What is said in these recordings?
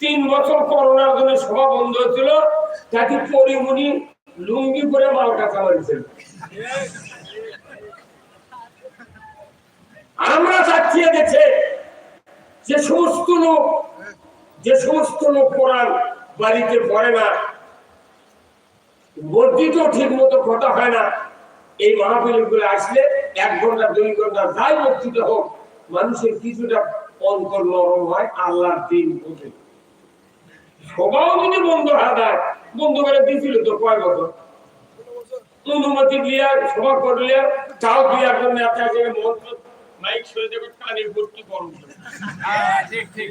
তিন বছর করোনার জন্য সভা বন্ধ হয়েছিল, তাকে পরিমণি লুঙ্গি করে আমরা চাচ্ছি গেছে যে সমস্ত লোক, যে সমস্ত লোক কোরআন বাড়িতে পড়ে না মসজিদও ঠিক মতো কথা হয় না, এই মাহফিলগুলো আসলে এক ঘণ্টা, দুই ঘণ্টা, যাই মসজিদে হোক, মানুষের কিছুটা অন্তর নরম হয় আল্লাহর দিন বোঝে। সবাও যদি বন্ধ হয়ে যায় বন্ধ করে দিয়েছিল তো কয় বছর? অনুমতি দিয়া সভা করলে তাও দুই একজন মাইক সরে দেবে কানে ভর্তি করুন ঠিক ঠিক।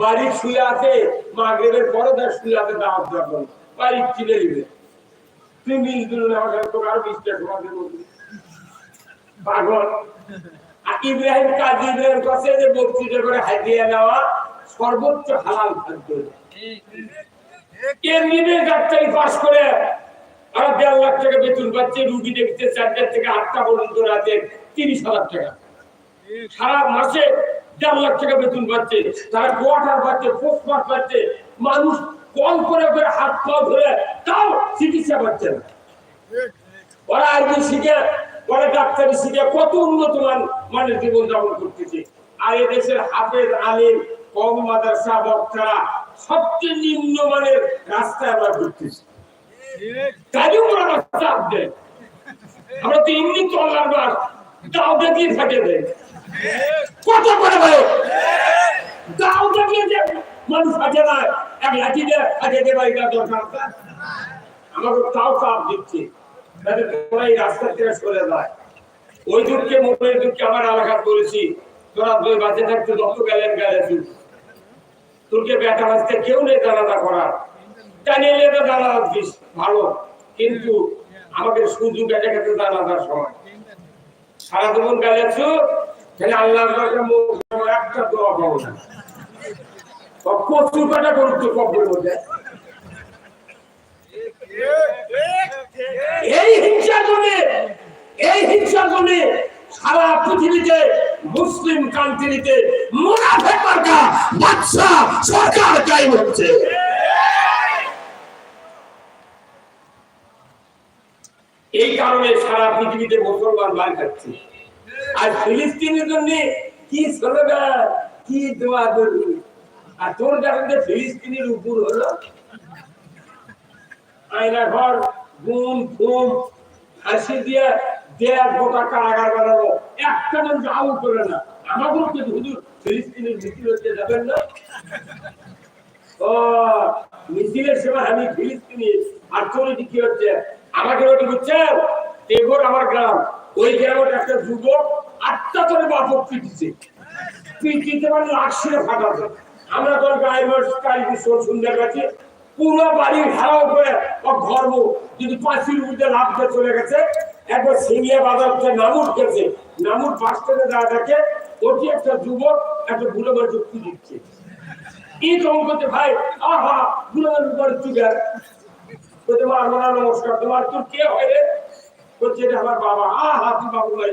বাড়ির শুয়ে আছে, মাগরেবের পরে তার শুয়ে আছে, দাওয়াত দেওয়ার বাড়ির চিনে দিবে আমার তোকে আরও সভা দেবো পাগল। ইব্রাহিম কাজী ইব্রাহিম কাছে যে করে নেওয়া সর্বোচ্চ হালাল খাদ্য। এমনিতে ডাক্তারি পাস করে আর দেড় লাখ টাকা বেতন পাচ্ছে রুগী দেখতে চারটার থেকে আটটা পর্যন্ত রাতে তিরিশ হাজার টাকা। সারা মাসে দেড় লাখ টাকা বেতন পাচ্ছে তারা কোয়ার্টার পাচ্ছে পোস্ট মাস পাচ্ছে মানুষ কল করে করে হাত পা ধরে তাও চিকিৎসা পাচ্ছে না। ওরা আরবি শিখে, ওরা ডাক্তারি শিখে কত উন্নত মান মানের জীবন যাপন করতেছে। আর এদেশের হাফেজ, আলিম, কম মাদ্রাসা বক্তারা সবচেয়ে নিম্ন মানের রাস্তায় আমরা ঘুরতেছি। তাইও ওরা চাপ দেয়। আমরা তো এমনি আল্লাহর বাস, তাও দেখিয়ে ফাটে দেয়। কত করে ভাই তাও দেখিয়ে যে মানুষ ফাটে না। এক লাঠি দিয়ে দরকার আমাকে তাও দিচ্ছে। এই রাস্তা যায় ওই আমার করেছি। তোরা দুই বাঁচে থাকতে যত গেলেন গেলে তুই কেউ নেই জানাজা করার। জানিয়ে তো দিস, ভালো। কিন্তু আমাকে শুধু বেটা খেতে জানাজার সময়। সারা জীবন গেলেছ এই মুসলিম কান্ট্রিতে সরকার কায়েম হচ্ছে। এই কারণে সারা পৃথিবীতে মুসলমান মার খাচ্ছে। আর ফিলিস্তিনের জন্য কি স্লোগান, কি দোয়া করবি আর তোর যে ফিলিস্তিনের উপর হলো? আয়না ঘর গুম ফুম হাসি দিয়ে দেয়া গোটা কারাগার বানাবো। একটা জন যাও করে না। আমাদেরকে হুজুর ফিলিস্তিনের মিছিল হচ্ছে যাবেন না। ও, মিছিলের সময় আমি ফিলিস্তিনি, আর চলে কি হচ্ছে? আমাকে ওটি বুঝছেন এগোর আমার গ্রাম। ওই গ্রামের একটা যুবক করে বাপক আমরা তোর গেছে পুরো বাড়ি যদি চলে গেছে, একবার বাজার নামুর নামুর থাকে ওটি একটা যুবক একটা বাড়ি যুক্তি দিচ্ছে। এই কম করতে ভাই, আহা বাড়ি উপরে মা আমার নমস্কার। তোমার তোর কে হয় রে? বলছে আমার বাবা। আহা, তুই বাবু ভাই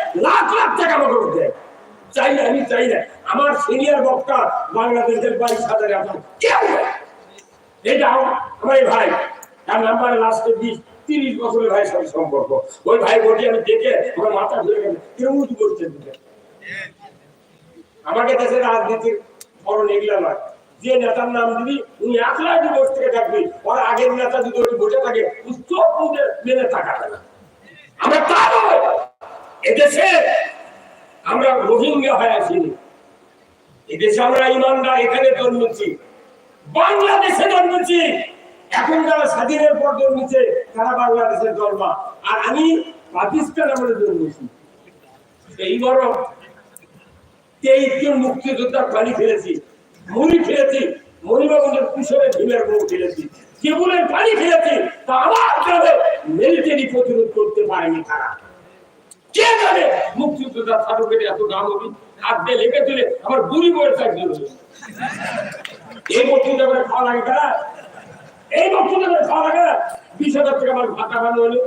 লাখ লাখ টাকা আমাকে দেয়। চাই না, আমি চাই না। আমার সিনিয়র বক্তা বাংলাদেশের বাইশ হাজারে কেউ। এটাও আমার ভাই। তিরিশ বছরের ভাই সম্পর্ক। ওই ভাই আমি দেখে আমার মাথা কেউ উঁচু করছে আমাকে দেশে রাজনীতির এগুলা নয়। যে নেতার নাম দিবি, উনি একলা যদি বসে থেকে থাকবি। ওর আগের নেতা যদি বসে থাকে। মুখে মেনে না। আমরা তা নয়। এদেশে আমরা রোহিঙ্গা হয়ে আসিনি এদেশে আমরা ইমানদার, এখানে জন্মেছি বাংলাদেশে জন্মেছি এখন যারা স্বাধীনের পর জন্মেছে তারা বাংলাদেশের জন্মা। আর আমি পাকিস্তান আমরা জন্মেছি এই বড় তেইশ জন মুক্তিযোদ্ধা পানি খেলেছি মুড়ি খেয়েছি, মণিবাবুদের কুশলে ভীমের বউ খেলেছি কেবলের পানি খেয়েছি তা আমার গ্রামে মিলিটারি প্রতিরোধ করতে পারেনি তারা। কে জানে মুক্তিযোদ্ধা সাধকের এত দাম হবে হাত দিয়ে লেগে তুলে আমার বুড়ি বয়স চাকরি এই করে খাওয়া লাগে তারা এই করে খাওয়া লাগে বিশ হাজার টাকা আমার ভাতা বানো হলো।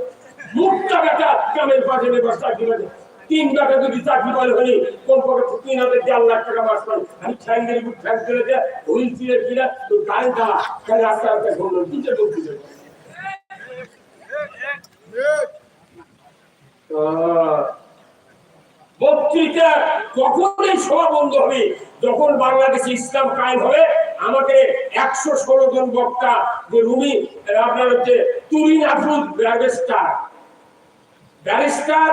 মুখটা বেটা গ্রামের পাশে নেবার চাকরি বাজে তিন টাকা যদি চাকরি পালে হলে কোন পক্ষে তিন হাজার চার লাখ টাকা মাস পাই আমি ঠ্যাঙ্গের বুক ঠ্যাং করে দেয় হুইল চিলের কিনা তো গাড়ি দাঁড়া। খালি রাস্তা রাস্তা ঘুরলো। দুটো বক্তৃতা আহ, বক্তৃতা কখনই সভা বন্ধ হবে, যখন বাংলাদেশে ইসলাম কায়েম হবে, আমাকে একশো ষোলো জন বক্তা, যে রুমি আপনার হচ্ছে তুরিন আফরুজ ব্যারিস্টার। ব্যারিস্টার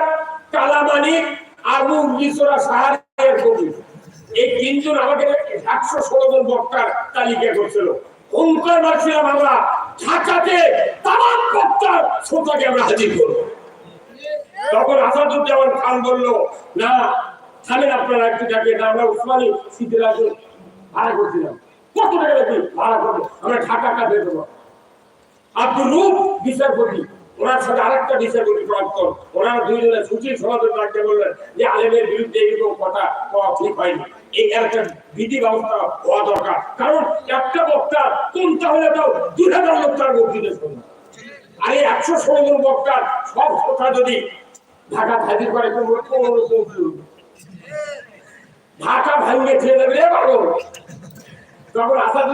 কালামানিক আর মুরগিসোরা সাহারের কবি এই তিনজন আমাকে একশো ষোলো জন বক্তার তালিকা করছিল। হুঙ্কার মারছিলাম আমরা ঢাকাতে তামাম বক্তার শ্রোতাকে আমরা হাজির করব। তখন আসাদুজ্জামান খান বলল, না, থামেন আপনারা একটু ডাকে না আমরা উসমানী সিদ্দির আগে ভাড়া করছিলাম কত টাকা লাগবে? ভাড়া করব। আমরা ঢাকা কাটে দেবো আব্দুল রূপ বিচারপতি, ওনার সাথে আরেকটা বিচারপতি দুইজনে সুচির সমাধান রাখতে বললেন যে, আলেমের বিরুদ্ধে কথা কওয়া ঠিক হয়নি। এই একটা বিধি ব্যবস্থা হওয়া দরকার। কারণ একটা বক্তা কোনটা হলে তাও দুই হাজার লোক তার বক্তৃতা আর এই একশো ষোলো জন বক্তার সব কথা যদি ঢাকা হাজির করে ঢাকা ভাঙ্গে খেয়ে দেবে রে বাবু। আসাদ